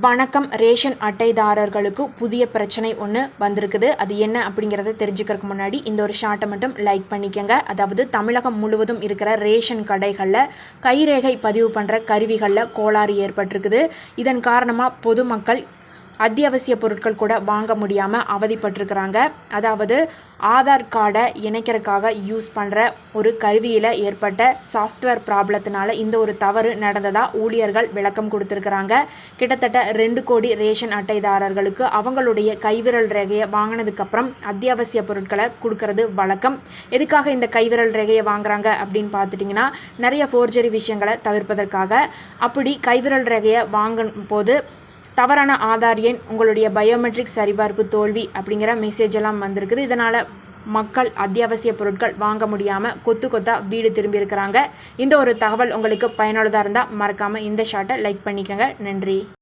வணக்கம் ரேஷன் அட்டைதாரர்களுக்கு புதிய பிரச்சனை ஒன்று வந்திருக்குது. அது என்ன அப்படிங்கிறத தெரிஞ்சுக்கிறதுக்கு முன்னாடி இந்த ஒரு ஷார்ட்டை மட்டும் லைக் பண்ணிக்கோங்க. அதாவது தமிழகம் முழுவதும் இருக்கிற ரேஷன் கடைகளில் கைரேகை பதிவு பண்ணுற கருவிகளில் கோளாறு ஏற்பட்டிருக்குது. இதன் காரணமாக பொதுமக்கள் அத்தியாவசிய பொருட்கள் கூட வாங்க முடியாமல் அவதிப்பட்டிருக்கிறாங்க. அதாவது ஆதார் கார்டை இணைக்கிறதுக்காக யூஸ் பண்ணுற ஒரு கருவியில் ஏற்பட்ட சாஃப்ட்வேர் ப்ராப்ளத்தினால இந்த ஒரு தவறு நடந்ததாக ஊழியர்கள் விளக்கம் கொடுத்துருக்குறாங்க. கிட்டத்தட்ட ரெண்டு கோடி ரேஷன் அட்டைதாரர்களுக்கு அவங்களுடைய கைவிரல் ரேகையை வாங்கினதுக்கப்புறம் அத்தியாவசிய பொருட்களை கொடுக்கறது வழக்கம். எதுக்காக இந்த கைவிரல் ரேகையை வாங்குறாங்க அப்படின்னு பார்த்துட்டிங்கன்னா நிறைய ஃபோர்ஜரி விஷயங்களை தவிர்ப்பதற்காக. அப்படி கைவிரல் ரேகையை வாங்கும் போது தவறான ஆதார் எண் உங்களுடைய பயோமெட்ரிக் சரிபார்ப்பு தோல்வி அப்படிங்கிற மெசேஜ் எல்லாம் வந்திருக்குது. இதனால் மக்கள் அத்தியாவசிய பொருட்கள் வாங்க முடியாமல் கொத்து கொத்தாக வீடு திரும்பியிருக்கிறாங்க. இந்த ஒரு தகவல் உங்களுக்கு பயனுள்ளதாக இருந்தால் மறக்காமல் இந்த ஷார்ட்டை லைக் பண்ணிக்கோங்க. நன்றி.